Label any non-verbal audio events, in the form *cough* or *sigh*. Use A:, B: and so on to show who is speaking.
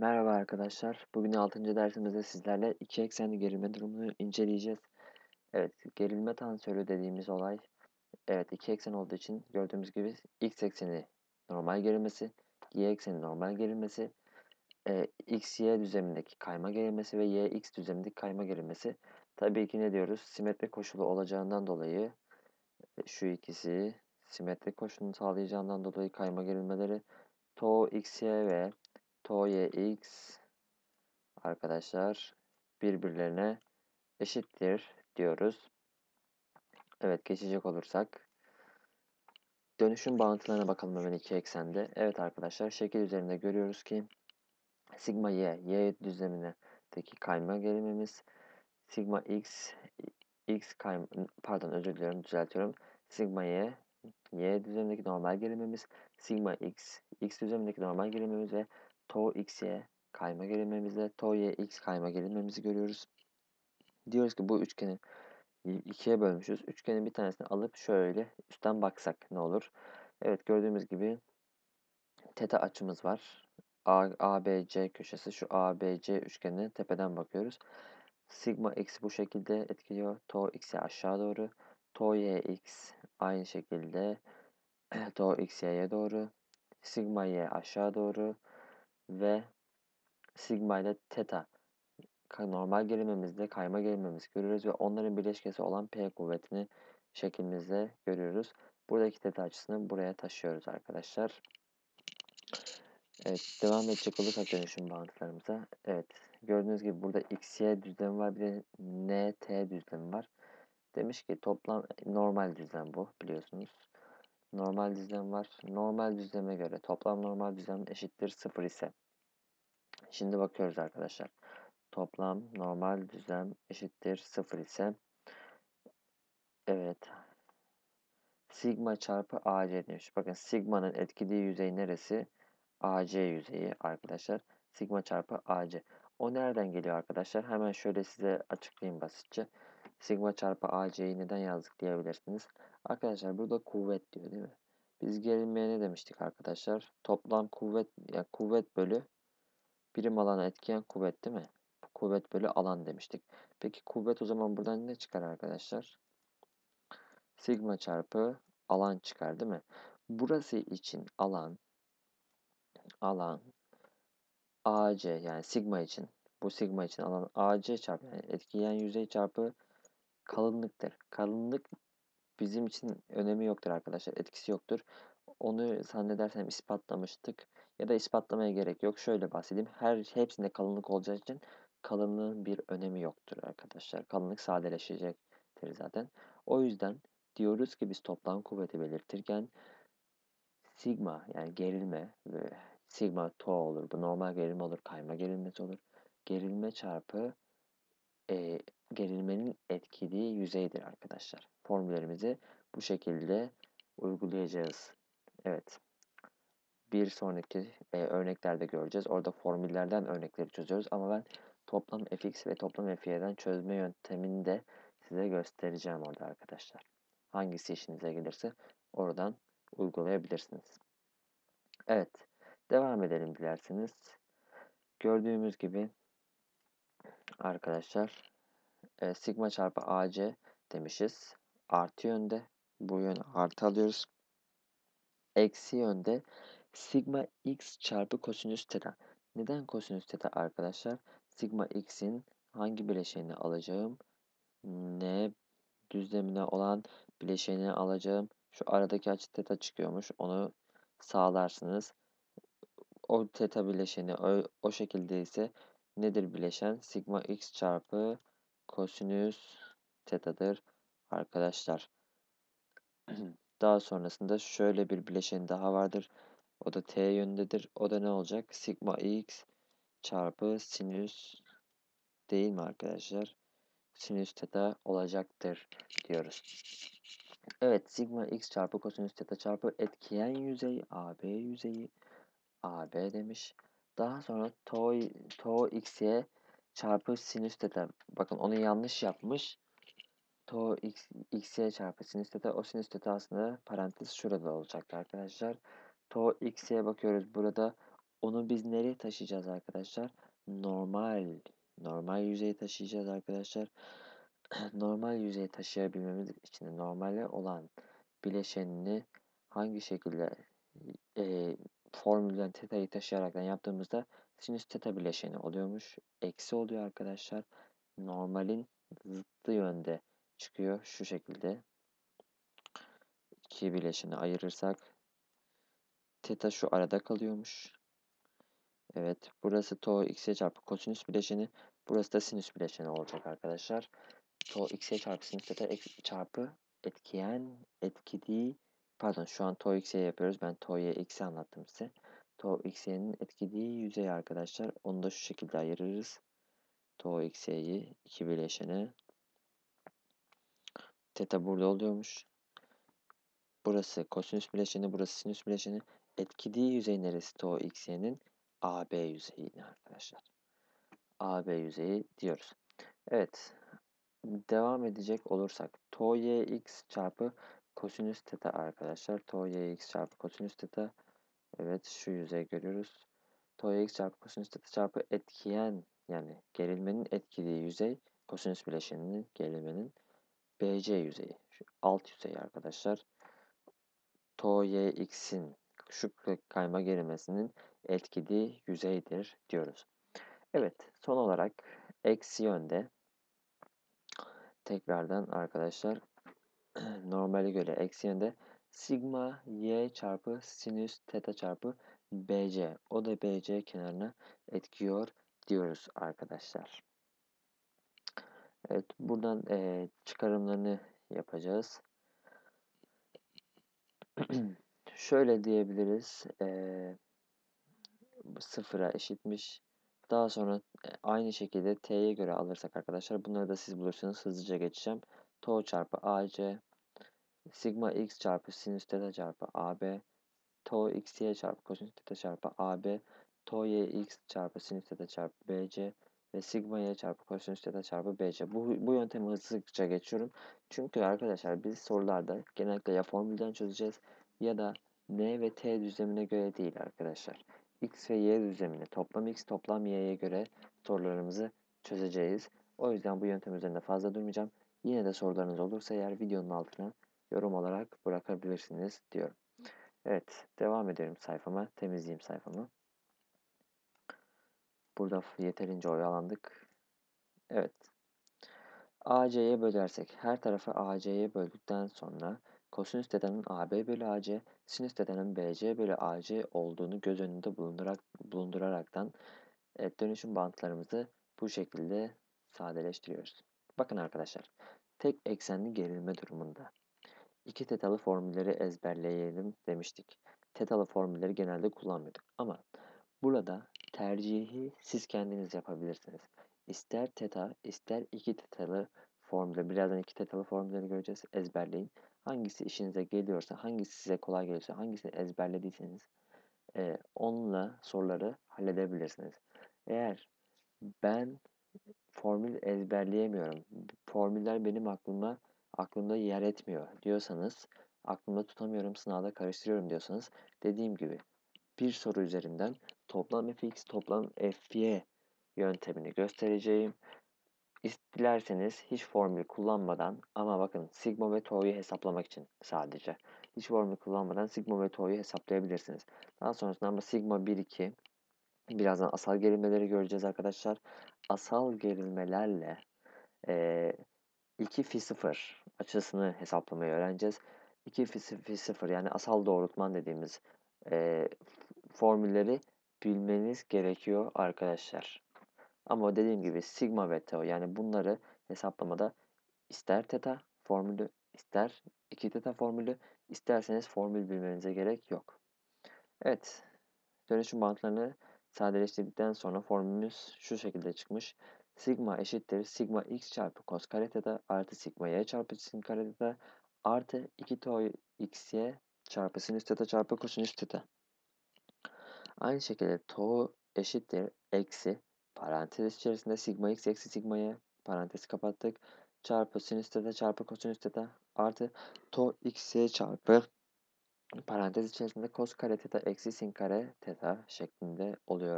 A: Merhaba arkadaşlar. Bugün 6. dersimizde sizlerle iki eksenli gerilme durumunu inceleyeceğiz. Evet, gerilme tensörü dediğimiz olay, evet iki eksen olduğu için gördüğümüz gibi x ekseni normal gerilmesi, y ekseni normal gerilmesi, e, x, y düzlemindeki kayma gerilmesi ve y, x düzlemindeki kayma gerilmesi. Tabii ki ne diyoruz? Simetri koşulu olacağından dolayı e, şu ikisi simetri koşulunu sağlayacağından dolayı kayma gerilmeleri tau xy ve tau yx arkadaşlar birbirlerine eşittir diyoruz. Evet geçecek olursak dönüşüm bağıntılarına bakalım hemen iki eksende. Evet arkadaşlar şekil üzerinde görüyoruz ki sigma y, y düzlemindeki kayma gerilmemiz sigma x, x kayma, pardon özür diliyorum düzeltiyorum. Sigma y, y düzlemindeki normal gerilmemiz, sigma x, x düzlemindeki normal gerilmemiz ve tau xy kayma gerilmemizle tau y x kayma gerilmemizi görüyoruz. Diyoruz ki bu üçgeni ikiye bölmüşüz. Üçgenin bir tanesini alıp şöyle üstten baksak ne olur? Evet gördüğümüz gibi teta açımız var. A, ABC köşesi şu ABC üçgenine tepeden bakıyoruz. Sigma x bu şekilde etkiliyor. Tau x'e aşağı doğru. Tau y x aynı şekilde *clears throat* tau x y'ye doğru. Sigma y aşağı doğru ve sigma ile teta normal gerilmemizde kayma gerilmemiz görüyoruz ve onların bileşkesi olan P kuvvetini şeklimizde görüyoruz. Buradaki teta açısını buraya taşıyoruz arkadaşlar. Evet, devam edecek olursak dönüşüm bağıntılarımıza. Evet, gördüğünüz gibi burada x, y düzlemi var, bir de n, t düzlemi var. Demiş ki toplam normal düzlem bu biliyorsunuz. Normal düzlem var. Normal düzleme göre toplam normal düzlem eşittir 0 ise. Şimdi bakıyoruz arkadaşlar. Toplam normal düzlem eşittir 0 ise evet sigma çarpı AC demiş. Bakın sigma'nın etkilediği yüzey neresi? AC yüzeyi arkadaşlar. Sigma çarpı AC. O nereden geliyor arkadaşlar? Hemen şöyle size açıklayayım basitçe. Sigma çarpı AC'yi neden yazdık diyebilirsiniz. Arkadaşlar burada kuvvet diyor değil mi? Biz gerilmeye ne demiştik arkadaşlar? Toplam kuvvet yani kuvvet bölü birim alana etkileyen kuvvet değil mi? Kuvvet bölü alan demiştik. Peki kuvvet o zaman buradan ne çıkar arkadaşlar? Sigma çarpı alan çıkar değil mi? Burası için alan alan AC yani sigma için bu sigma için alan AC çarpı yani etkileyen yüzey çarpı kalınlıktır. Kalınlık bizim için önemi yoktur arkadaşlar. Etkisi yoktur. Onu zannedersem ispatlamıştık. Ya da ispatlamaya gerek yok. Şöyle bahsedeyim. Her hepsinde kalınlık olacağı için kalınlığın bir önemi yoktur arkadaşlar. Kalınlık sadeleşecektir zaten. O yüzden diyoruz ki biz toplam kuvveti belirtirken sigma yani gerilme ve sigma to olur. Bu normal gerilme olur. Kayma gerilmesi olur. Gerilme çarpı e, gerilmenin etkiliği yüzeydir arkadaşlar. Formüllerimizi bu şekilde uygulayacağız. Evet. Bir sonraki e, örneklerde göreceğiz. Orada formüllerden örnekleri çözüyoruz ama ben toplam fx ve toplam fy'den çözme yöntemini de size göstereceğim orada arkadaşlar. Hangisi işinize gelirse oradan uygulayabilirsiniz. Evet. Devam edelim dilerseniz. Gördüğümüz gibi arkadaşlar e, sigma çarpı ac demişiz. Artı yönde. Bu yön artı alıyoruz. Eksi yönde sigma x çarpı kosinüs teta. Neden kosinüs teta arkadaşlar? Sigma x'in hangi bileşenini alacağım? N düzlemine olan bileşenini alacağım. Şu aradaki açı teta çıkıyormuş. Onu sağlarsınız. O teta bileşeni o, o şekilde ise nedir bileşen? Sigma x çarpı kosinüs tetadır arkadaşlar. *clears throat* Daha sonrasında şöyle bir bileşen daha vardır. O da t yönündedir. O da ne olacak? Sigma x çarpı sinüs değil mi arkadaşlar? Sinüs teta olacaktır diyoruz. Evet sigma x çarpı kosinüs teta çarpı etkiyen yüzey AB yüzeyi AB demiş. Daha sonra tau, tau x'ye çarpı sinüs teta. Bakın onu yanlış yapmış. Tau x, x'ye çarpı sinüs teta. O sinüs teta aslında parantez şurada olacaktı arkadaşlar. Tau x'ye bakıyoruz burada. Onu biz nereye taşıyacağız arkadaşlar? Normal, normal yüzeye taşıyacağız arkadaşlar. *clears throat* normal yüzeye taşıyabilmemiz için normale olan bileşenini hangi şekilde e, formülden teta'yı taşıyaraktan yaptığımızda sinüs teta bileşeni oluyormuş. Eksi oluyor arkadaşlar. Normalin zıttı yönde çıkıyor şu şekilde. İki bileşeni ayırırsak teta şu arada kalıyormuş. Evet burası to x'e çarpı kosinüs bileşeni. Burası da sinüs bileşeni olacak arkadaşlar. To x'e çarpı sinüs teta çarpı etkiyen etkiliği pardon şu an to x'e yapıyoruz. Ben to y x'e anlattım size. To x'e'nin etkiliği yüzey arkadaşlar. Onu da şu şekilde ayırırız. To x'e'yi iki bileşene. Teta burada oluyormuş. Burası kosinüs bileşeni, burası sinüs bileşeni. Etkiliği yüzey neresi to x'e'nin? AB yüzeyini arkadaşlar. AB yüzeyi diyoruz. Evet. Devam edecek olursak to yx çarpı kosinüs teta arkadaşlar. To yx çarpı kosinüs teta. Evet şu yüzey görüyoruz. To yx çarpı kosinüs teta çarpı etkiyen yani gerilmenin etkiliği yüzey kosinüs bileşeninin gerilmenin BC yüzeyi. Şu alt yüzey arkadaşlar. To yx'in şu kayma gerilmesinin etkili yüzeydir diyoruz. Evet, son olarak eksi yönde tekrardan arkadaşlar *clears throat* normale göre eksi yönde sigma y çarpı sinüs teta çarpı bc o da bc kenarına etkiyor diyoruz arkadaşlar. Evet buradan e, çıkarımlarını yapacağız. *clears throat* Şöyle diyebiliriz. E, sıfıra eşitmiş. Daha sonra aynı şekilde t'ye göre alırsak arkadaşlar bunları da siz bulursunuz. Hızlıca geçeceğim. To çarpı ac sigma x çarpı sinüs teta çarpı ab to xy çarpı kosinüs teta çarpı ab to y x çarpı sinüs teta çarpı bc ve sigma y çarpı kosinüs teta çarpı bc. Bu, bu yöntemi hızlıca geçiyorum. Çünkü arkadaşlar biz sorularda genellikle ya formülden çözeceğiz ya da n ve t düzlemine göre değil arkadaşlar x ve y düzlemini toplam x toplam y'ye göre sorularımızı çözeceğiz. O yüzden bu yöntem üzerinde fazla durmayacağım. Yine de sorularınız olursa eğer videonun altına yorum olarak bırakabilirsiniz diyorum. Evet devam edelim sayfama. Temizleyeyim sayfamı. Burada yeterince oyalandık. Evet. AC'ye bölersek her tarafı AC'ye böldükten sonra kosinüs tetanın AB bölü AC, sinüs tetanın BC bölü AC olduğunu göz önünde bulundurarak, bulunduraraktan evet, dönüşüm bantlarımızı bu şekilde sadeleştiriyoruz. Bakın arkadaşlar, tek eksenli gerilme durumunda iki tetalı formülleri ezberleyelim demiştik. Tetalı formülleri genelde kullanmıyorduk ama burada tercihi siz kendiniz yapabilirsiniz. İster teta, ister iki tetalı formülü. Birazdan iki tetalı formülleri göreceğiz. Ezberleyin. Hangisi işinize geliyorsa, hangisi size kolay geliyorsa, hangisini ezberlediyseniz e, onunla soruları halledebilirsiniz. Eğer ben formül ezberleyemiyorum, formüller benim aklıma aklımda yer etmiyor diyorsanız, aklımda tutamıyorum, sınavda karıştırıyorum diyorsanız dediğim gibi bir soru üzerinden toplam fx, toplam fy yöntemini göstereceğim. Dilerseniz hiç formül kullanmadan ama bakın sigma ve tau'yu hesaplamak için sadece. Hiç formül kullanmadan sigma ve tau'yu hesaplayabilirsiniz. Daha sonrasında ama sigma 1 2 birazdan asal gerilmeleri göreceğiz arkadaşlar. Asal gerilmelerle e, 2 fi 0 açısını hesaplamayı öğreneceğiz. 2 fi 0 yani asal doğrultman dediğimiz e, formülleri bilmeniz gerekiyor arkadaşlar. Ama dediğim gibi sigma ve tau yani bunları hesaplamada ister teta formülü, ister 2 teta formülü, isterseniz formül bilmenize gerek yok. Evet, dönüşüm bantlarını sadeleştirdikten sonra formülümüz şu şekilde çıkmış. Sigma eşittir sigma x çarpı cos kare teta artı sigma y çarpı sin kare teta artı 2 tau xy çarpı sinüs teta çarpı kosinüs teta. Aynı şekilde tau eşittir eksi Parantez içerisinde sigma x eksi sigma y parantezi kapattık. Çarpı sinüs teta çarpı kosinüs teta artı to x çarpı Parantez içerisinde cos kare theta eksi sin kare theta şeklinde oluyor